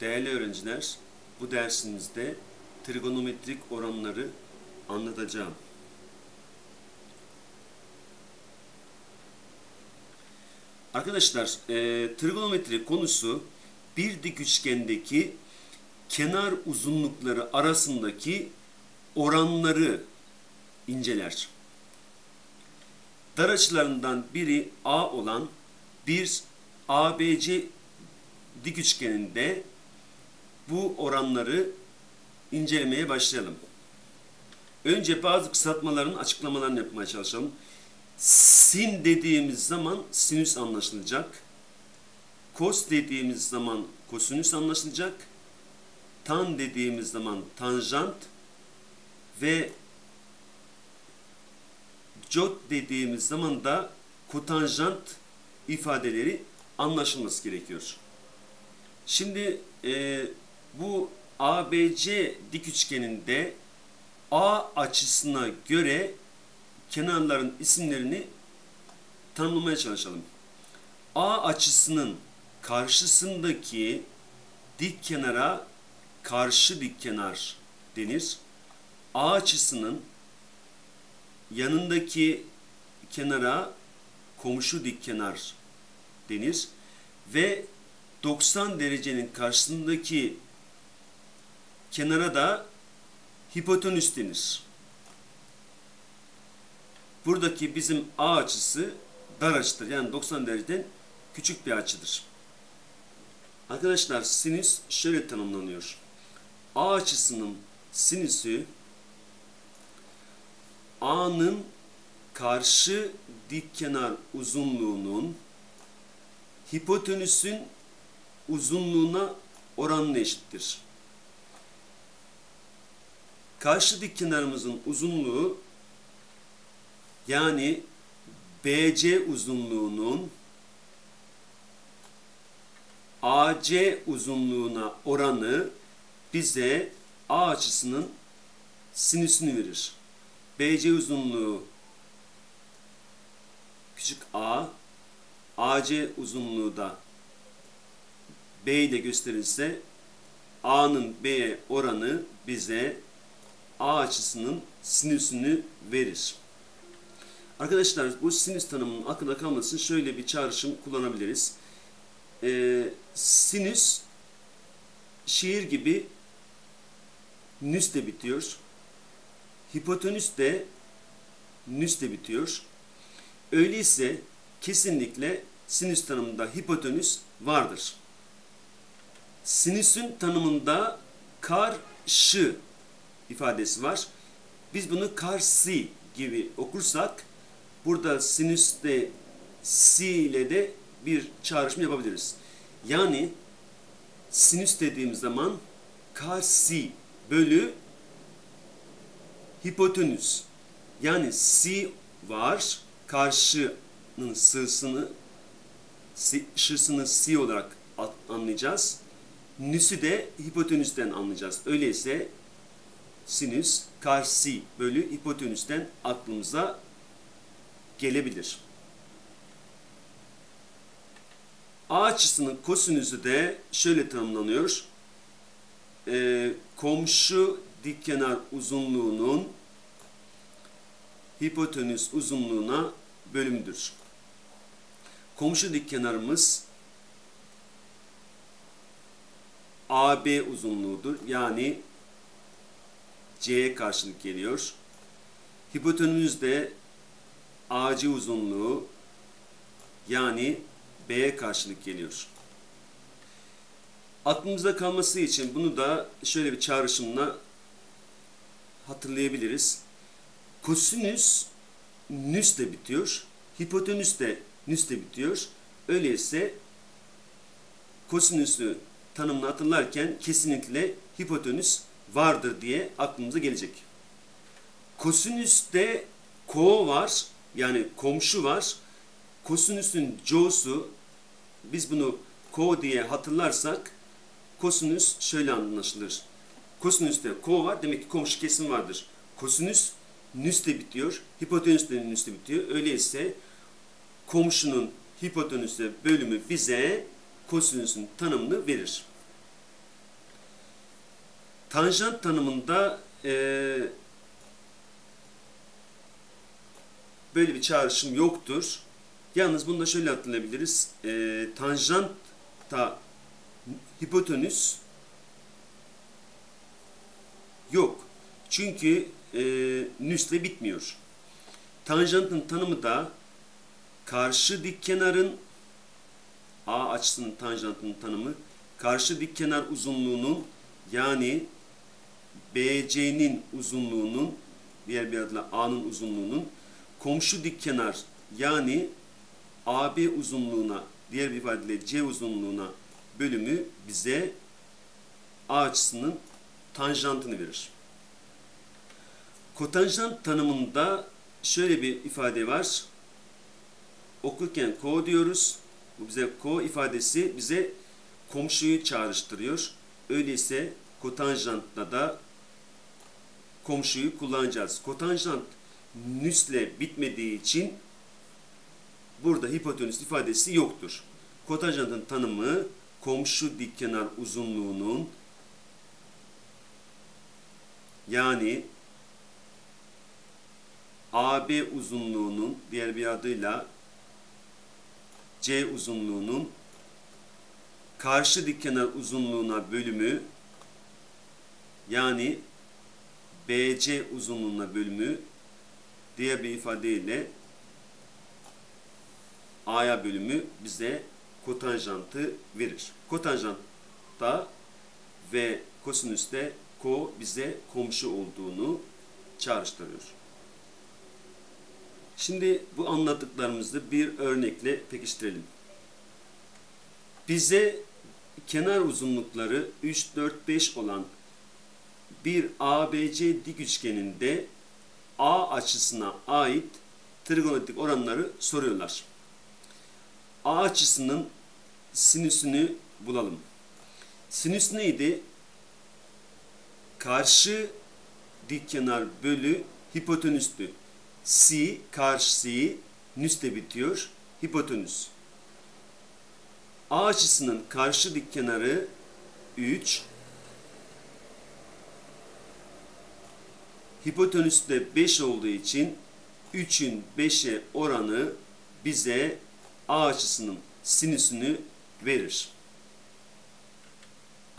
Değerli öğrenciler, bu dersimizde trigonometrik oranları anlatacağım. Arkadaşlar, e, trigonometri konusu bir dik üçgendeki kenar uzunlukları arasındaki oranları inceler. Dar açılarından biri A olan bir ABC dik üçgeninde bu oranları incelemeye başlayalım. Önce bazı kısaltmaların açıklamalarını yapmaya çalışalım. Sin dediğimiz zaman sinüs anlaşılacak. Kos dediğimiz zaman kosinüs anlaşılacak. Tan dediğimiz zaman tanjant ve jot dediğimiz zaman da kotanjant ifadeleri anlaşılması gerekiyor. Şimdi e, bu ABC dik üçgeninde A açısına göre kenarların isimlerini tanımlamaya çalışalım. A açısının karşısındaki dik kenara karşı dik kenar denir. A açısının yanındaki kenara komşu dik kenar denir ve 90 derecenin karşısındaki kenara da hipotenüs denir. Buradaki bizim A açısı dar açıdır. Yani 90 dereceden küçük bir açıdır. Arkadaşlar sinüs şöyle tanımlanıyor. A açısının sinüsü A'nın karşı dik kenar uzunluğunun hipotenüsün uzunluğuna oranla eşittir. Karşı dik kenarımızın uzunluğu yani BC uzunluğunun AC uzunluğuna oranı bize A açısının sinüsünü verir. BC uzunluğu küçük a, AC uzunluğu da B ile gösterilse A'nın B'ye oranı bize A açısının sinüsünü verir. Arkadaşlar bu sinüs tanımının akılda kalması şöyle bir çağrışım kullanabiliriz. Ee, sinüs şiir gibi nüs de bitiyor. Hipotenüs de nüs de bitiyor. Öyleyse kesinlikle sinüs tanımında hipotenüs vardır. Sinüsün tanımında karşı ifadesi var. Biz bunu karşı gibi okursak burada sinüste si ile de bir çağrışım yapabiliriz. Yani sinüs dediğimiz zaman karşı bölü hipotenüs. Yani si var, karşının sığsını, şısını si olarak anlayacağız. Nüsü de hipotenüsten anlayacağız. Öyleyse sinüs karşı bölü hipotenüsten aklımıza gelebilir. A açısının kosinüsü de şöyle tanımlanıyor. Ee, komşu dikkenar uzunluğunun hipotenüs uzunluğuna bölümdür. Komşu dikkenarımız AB uzunluğudur. Yani C'ye karşılık geliyor. Hipotenüs de AC uzunluğu yani B'ye karşılık geliyor. Aklımızda kalması için bunu da şöyle bir çağrışımla hatırlayabiliriz. Kosinüs nüs de bitiyor. Hipotenüs de nüs de bitiyor. Öyleyse kosinüsü tanımını hatırlarken kesinlikle hipotenüs vardır diye aklımıza gelecek. Kosinüste ko var yani komşu var. Kosinüsün co'su biz bunu ko diye hatırlarsak kosinüs şöyle anlaşılır. Kosinüste ko var demek ki komşu kesim vardır. Kosinüs nüs de bitiyor. Hipotenüs de nüs de bitiyor. Öyleyse komşunun hipotenüse bölümü bize kosinüsün tanımını verir. Tanjant tanımında e, böyle bir çağrışım yoktur. Yalnız bunu da şöyle hatırlayabiliriz. E, tanjanta hipotenüs yok. Çünkü e, nüsle bitmiyor. Tanjantın tanımı da karşı dik kenarın A açısının tanjantının tanımı karşı dik kenar uzunluğunun yani BC'nin uzunluğunun diğer bir adıyla A'nın uzunluğunun komşu dik kenar yani AB uzunluğuna diğer bir ifadeyle C uzunluğuna bölümü bize A açısının tanjantını verir. Kotanjant tanımında şöyle bir ifade var. Okurken ko diyoruz. Bu bize ko ifadesi bize komşuyu çağrıştırıyor. Öyleyse kotanjantta da komşuyu kullanacağız. Kotanjant nüsle bitmediği için burada hipotenüs ifadesi yoktur. Kotanjantın tanımı komşu dikkenar uzunluğunun yani AB uzunluğunun diğer bir adıyla C uzunluğunun karşı dikkenar uzunluğuna bölümü yani BC uzunluğuna bölümü diğer bir ifadeyle A'ya bölümü bize kotanjantı verir. Kotanjantta ve kosinüste ko bize komşu olduğunu çağrıştırıyor. Şimdi bu anlattıklarımızı bir örnekle pekiştirelim. Bize kenar uzunlukları 3, 4, 5 olan bir ABC dik üçgeninde A açısına ait trigonometrik oranları soruyorlar. A açısının sinüsünü bulalım. Sinüs neydi? Karşı dik kenar bölü hipotenüstü. C karşı nüste bitiyor. Hipotenüs. A açısının karşı dik kenarı 3. Hipotenüs de 5 olduğu için 3'ün 5'e oranı bize A açısının sinüsünü verir.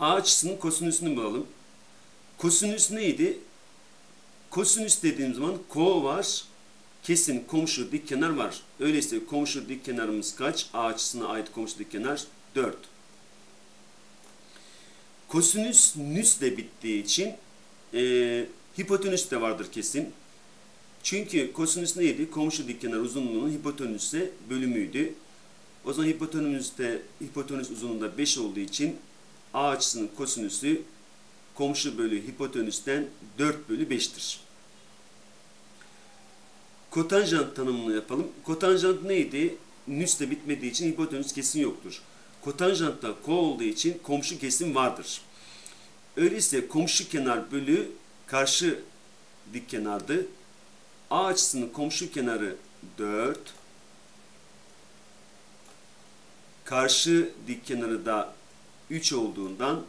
A açısının kosinüsünü bulalım. Kosinüs neydi? Kosinüs dediğim zaman ko var, kesin komşu dik kenar var. Öyleyse komşu dik kenarımız kaç? A açısına ait komşu dik kenar 4. Kosinüs nüsle bittiği için e, hipotenüs de vardır kesin. Çünkü kosinüs neydi? Komşu dik kenar uzunluğunun hipotenüse bölümüydü. O zaman hipotenüste hipotenüs uzunluğunda 5 olduğu için A açısının kosinüsü komşu bölü hipotenüsten 4 bölü 5'tir. Kotanjant tanımını yapalım. Kotanjant neydi? Nüsle bitmediği için hipotenüs kesin yoktur. Kotanjantta ko olduğu için komşu kesim vardır. Öyleyse komşu kenar bölü karşı dik kenardı. A açısının komşu kenarı 4. Karşı dik kenarı da 3 olduğundan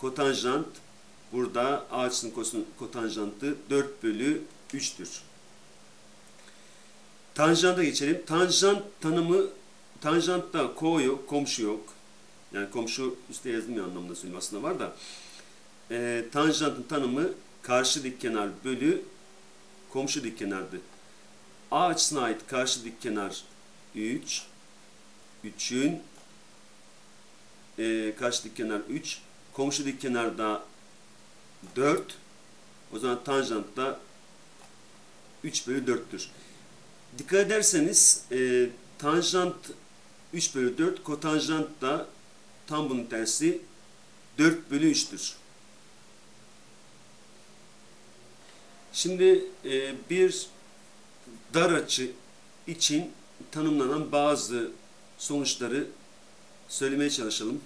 kotanjant burada A açısının kotanjantı 4 bölü 3'tür. Tanjanta geçelim. Tanjant tanımı tanjantta ko yok, komşu yok. Yani komşu üstte yazılmıyor anlamında söylüyorum aslında var da. E, tanjantın tanımı karşı dik kenar bölü komşu dik kenardı. A açısına ait karşı dik kenar 3. 3'ün e, karşı dik kenar 3. Komşu dik kenarda 4. O zaman tanjant da 3 bölü 4'tür. Dikkat ederseniz e, tanjant 3 bölü 4, kotanjant da tam bunun tersi 4 bölü 3'tür. Şimdi e, bir dar açı için tanımlanan bazı sonuçları söylemeye çalışalım.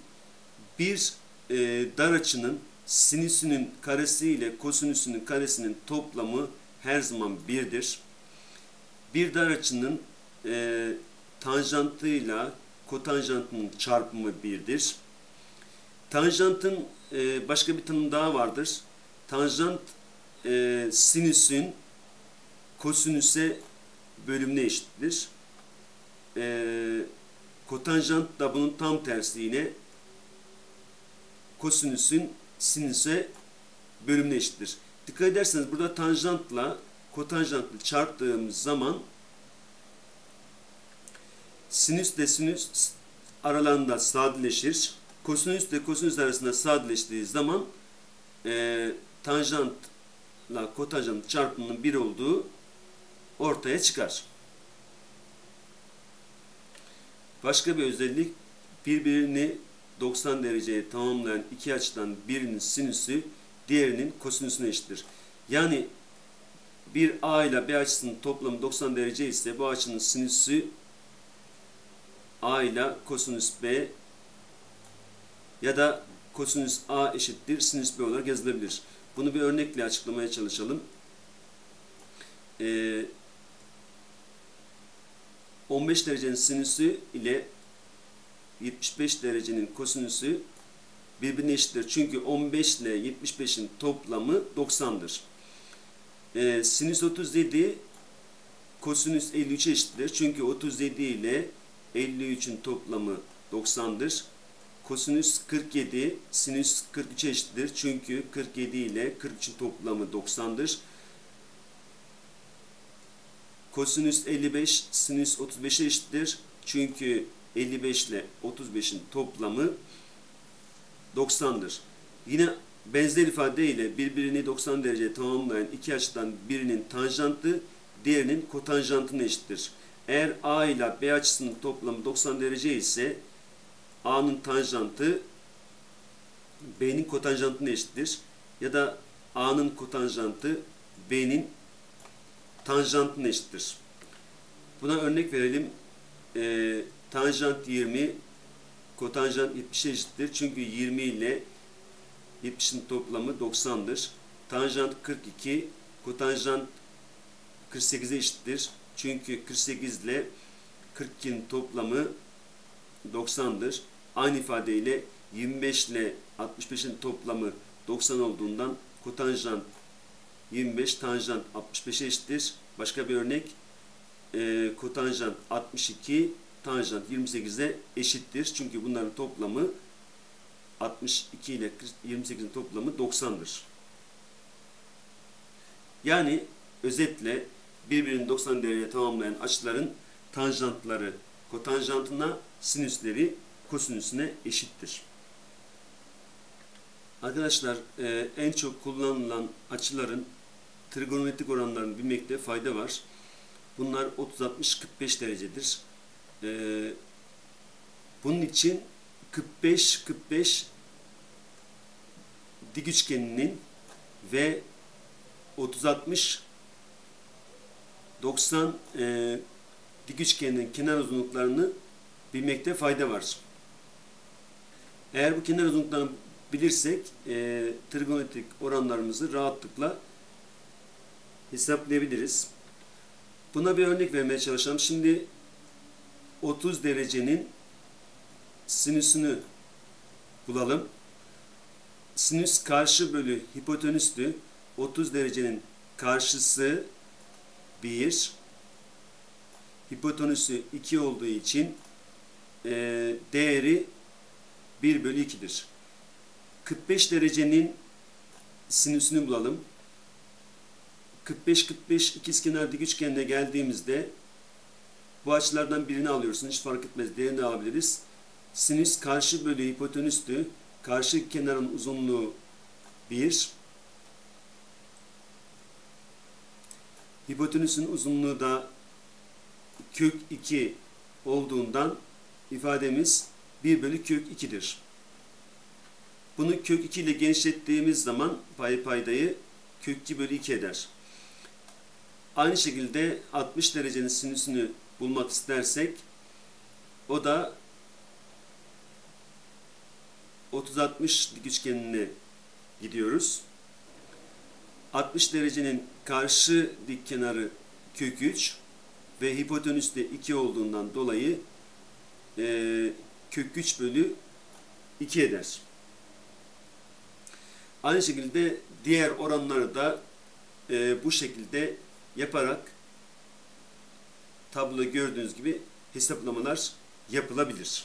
Bir e, dar açının sinüsünün karesi ile kosinüsünün karesinin toplamı her zaman birdir. Bir dar açının e, tanjantıyla kotanjantının çarpımı birdir. Tanjantın e, başka bir tanım daha vardır. Tanjant e, sinüsün kosinüse bölümüne eşittir. E, kotanjant da bunun tam tersi yine kosinüsün sinüse bölümüne eşittir. Dikkat ederseniz burada tanjantla kotanjantla çarptığımız zaman sinüs ile sinüs aralarında sadeleşir. Kosinüs ile kosinüs arasında sadeleştiği zaman e, tanjantla kotanjant çarpımının bir olduğu ortaya çıkar. Başka bir özellik birbirini 90 dereceye tamamlayan iki açıdan birinin sinüsü diğerinin kosinüsüne eşittir. Yani bir A ile B açısının toplamı 90 derece ise bu açının sinüsü A ile kosinüs B ya da kosinüs A eşittir sinüs B olarak yazılabilir. Bunu bir örnekle açıklamaya çalışalım. Ee, 15 derecenin sinüsü ile 75 derecenin kosinüsü birbirine eşittir. Çünkü 15 ile 75'in toplamı 90'dır. Ee, sinüs 37 kosinüs 53 eşittir. Çünkü 37 ile 53'ün toplamı 90'dır. Kosinüs 47 sinüs 43 eşittir. Çünkü 47 ile 43'ün toplamı 90'dır. Kosinüs 55 sinüs 35'e eşittir. Çünkü 55 ile 35'in toplamı 90'dır. Yine benzer ifade ile birbirini 90 derece tamamlayan iki açıdan birinin tanjantı diğerinin kotanjantına eşittir. Eğer A ile B açısının toplamı 90 derece ise A'nın tanjantı B'nin kotanjantına eşittir. Ya da A'nın kotanjantı B'nin tanjantına eşittir. Buna örnek verelim. E, tanjant 20, kotanjant 70'e eşittir. Çünkü 20 ile 70'in toplamı 90'dır. Tanjant 42, kotanjant 48'e eşittir. Çünkü 48 ile 42'nin toplamı 90'dır. Aynı ifadeyle 25 ile 65'in toplamı 90 olduğundan kotanjant 25 tanjant 65'e eşittir. Başka bir örnek e, kotanjant 62 tanjant 28'e eşittir. Çünkü bunların toplamı 62 ile 28'in toplamı 90'dır. Yani özetle birbirini 90 dereceye tamamlayan açıların tanjantları kotanjantına, sinüsleri kosinüsüne eşittir. Arkadaşlar e, en çok kullanılan açıların trigonometrik oranlarını bilmekte fayda var. Bunlar 30-60-45 derecedir. E, bunun için 45-45 dik üçgeninin ve 30-60 90 e, dik üçgenin kenar uzunluklarını bilmekte fayda var. Eğer bu kenar uzunluklarını bilirsek e, trigonometrik oranlarımızı rahatlıkla hesaplayabiliriz. Buna bir örnek vermeye çalışalım. Şimdi 30 derecenin sinüsünü bulalım. Sinüs karşı bölü hipotenüstü 30 derecenin karşısı 1 hipotenüsü 2 olduğu için e, değeri 1 bölü 2'dir. 45 derecenin sinüsünü bulalım. 45-45 ikizkenar dik üçgenine geldiğimizde bu açılardan birini alıyorsun. Hiç fark etmez. Diğerini alabiliriz. Sinüs karşı bölü hipotenüstü. Karşı kenarın uzunluğu 1. Hipotenüsün uzunluğu da kök 2 olduğundan ifademiz 1 bölü kök 2'dir. Bunu kök 2 ile genişlettiğimiz zaman pay paydayı kök 2 bölü 2 eder. Aynı şekilde 60 derecenin sinüsünü bulmak istersek o da 30-60 dik üçgenine gidiyoruz. 60 derecenin karşı dik kenarı kök 3 ve hipotenüs de 2 olduğundan dolayı e, kök 3 bölü 2 eder. Aynı şekilde diğer oranları da e, bu şekilde yaparak tabloda gördüğünüz gibi hesaplamalar yapılabilir.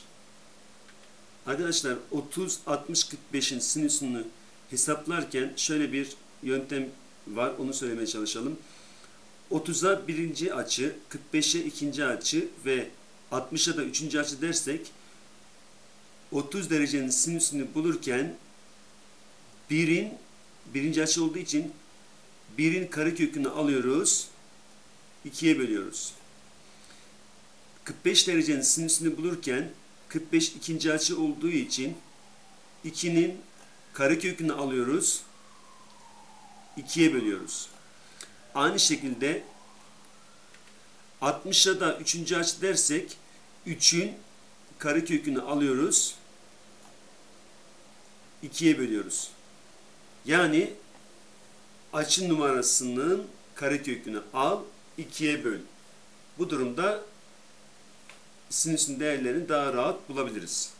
Arkadaşlar 30 60 45'in sinüsünü hesaplarken şöyle bir yöntem var. Onu söylemeye çalışalım. 30'a birinci açı, 45'e ikinci açı ve 60'a da üçüncü açı dersek 30 derecenin sinüsünü bulurken birin birinci açı olduğu için birin karekökünü alıyoruz. ikiye bölüyoruz. 45 derecenin sinüsünü bulurken 45 ikinci açı olduğu için 2'nin karekökünü alıyoruz. 2'ye bölüyoruz. Aynı şekilde 60'a da 3. açı dersek 3'ün karekökünü alıyoruz. 2'ye bölüyoruz. Yani açı numarasının karekökünü al, 2'ye böl. Bu durumda sinüsün değerlerini daha rahat bulabiliriz.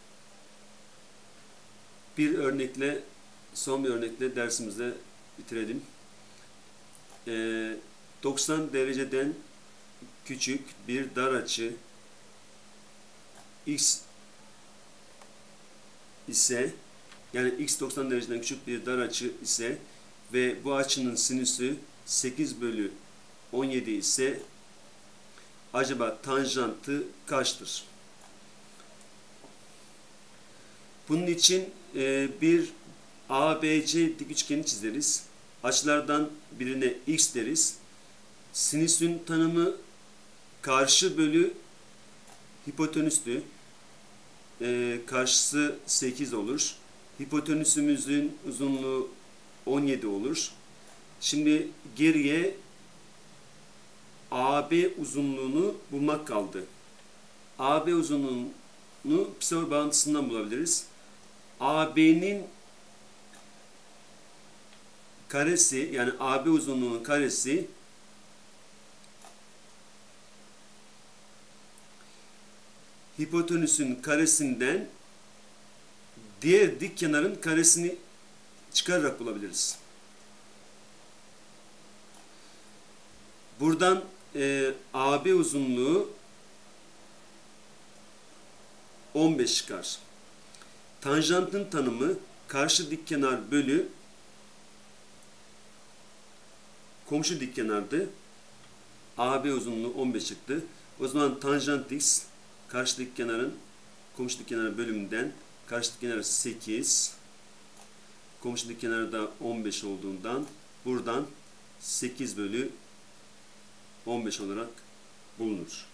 Bir örnekle, son bir örnekle dersimizde bitirelim. Ee, 90 dereceden küçük bir dar açı x ise yani x 90 dereceden küçük bir dar açı ise ve bu açının sinüsü 8 bölü 17 ise acaba tanjantı kaçtır? Bunun için e, bir ABC dik üçgeni çizeriz. Açılardan birine x deriz. Sinüsün tanımı karşı bölü hipotenüstü. E, karşısı 8 olur. Hipotenüsümüzün uzunluğu 17 olur. Şimdi geriye AB uzunluğunu bulmak kaldı. AB uzunluğunu Pisagor bağıntısından bulabiliriz. AB'nin karesi yani AB uzunluğunun karesi hipotenüsün karesinden diğer dik kenarın karesini çıkararak bulabiliriz. Buradan e, AB uzunluğu 15 çıkar. Tanjantın tanımı karşı dik kenar bölü komşu dik kenardı. AB uzunluğu 15 çıktı. O zaman tanjant x karşı dik kenarın komşu dik kenarı bölümünden karşı dik kenarı 8 komşu dik kenarı da 15 olduğundan buradan 8 bölü 15 olarak bulunur.